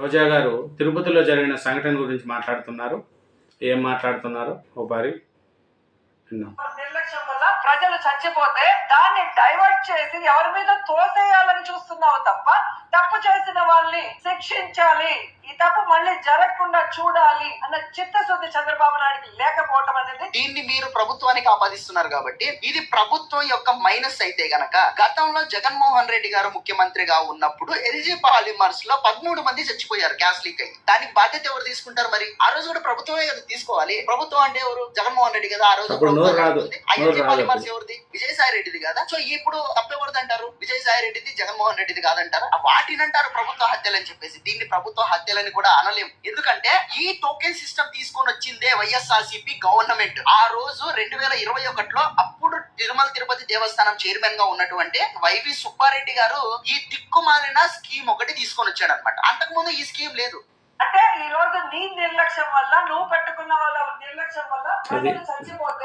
రోజా గారు తిరుపతిలో జరిగిన సంఘటన గురించి మాట్లాడుతున్నారు. ఏం మాట్లాడుతున్నారు? ఓపారి నిర్లక్ష్యం వల్ల ప్రజలు చచ్చిపోతే దాన్ని డైవర్ట్ చేసి ఎవరి మీద తోసేయాలని చూస్తున్నావు తప్ప తప్పు చేసిన వాళ్ళని శిక్షించాలి. ఈ తప్పు మళ్ళీ జరగకుండా చూడాలి అన్న చిత్తశుద్ధి చంద్రబాబు నాయుడికి లేకపోవటం అనేది దీన్ని మీరు ప్రభుత్వానికి ఆపాదిస్తున్నారు కాబట్టి ఇది ప్రభుత్వం యొక్క మైనస్ అయితే గనక గతంలో జగన్మోహన్ రెడ్డి గారు ముఖ్యమంత్రిగా ఉన్నప్పుడు ఎల్జీ పాలిమర్స్లో పదమూడు మంది చచ్చిపోయారు గ్యాస్ లీక్ అయ్యి. దానికి బాధ్యత ఎవరు తీసుకుంటారు మరి? ఆ రోజు కూడా ప్రభుత్వమే కదా తీసుకోవాలి. ప్రభుత్వం అంటే ఎవరు? జగన్మోహన్ రెడ్డి కదా. ఆ రోజు అప్పుడు. ఎవరిది? విజయసాయి రెడ్డిది కదా. సో ఇప్పుడు తప్పెవరిది అంటారు? విజయసాయి రెడ్డిది జగన్మోహన్ రెడ్డిది కాదంటారు. వాటిని అంటారు ప్రభుత్వ హత్యలు అని చెప్పేసి. దీన్ని ప్రభుత్వ హత్యలని కూడా అనలేం. ఎందుకంటే ఈ టోకెన్ సిస్టమ్ తీసుకొని వచ్చిందే వైఎస్ఆర్సీపీ గవర్నమెంట్. ఆ రోజు రెండు వేల ఇరవై ఒకటిలో అప్పుడు తిరుమల తిరుపతి దేవస్థానం చైర్మన్గా ఉన్నటువంటి వైవి సుబ్బారెడ్డి గారు ఈ దిక్కుమాలిన స్కీమ్ ఒకటి తీసుకొని వచ్చాడు అనమాట అంతకుముందు ఈ స్కీమ్ లేదు. అంటే ఈ రోజు నీ నిర్లక్ష్యం వల్ల నువ్వు పెట్టుకున్న వాళ్ళ నిర్లక్ష్యం వల్ల ప్రజలు చచ్చిపోతే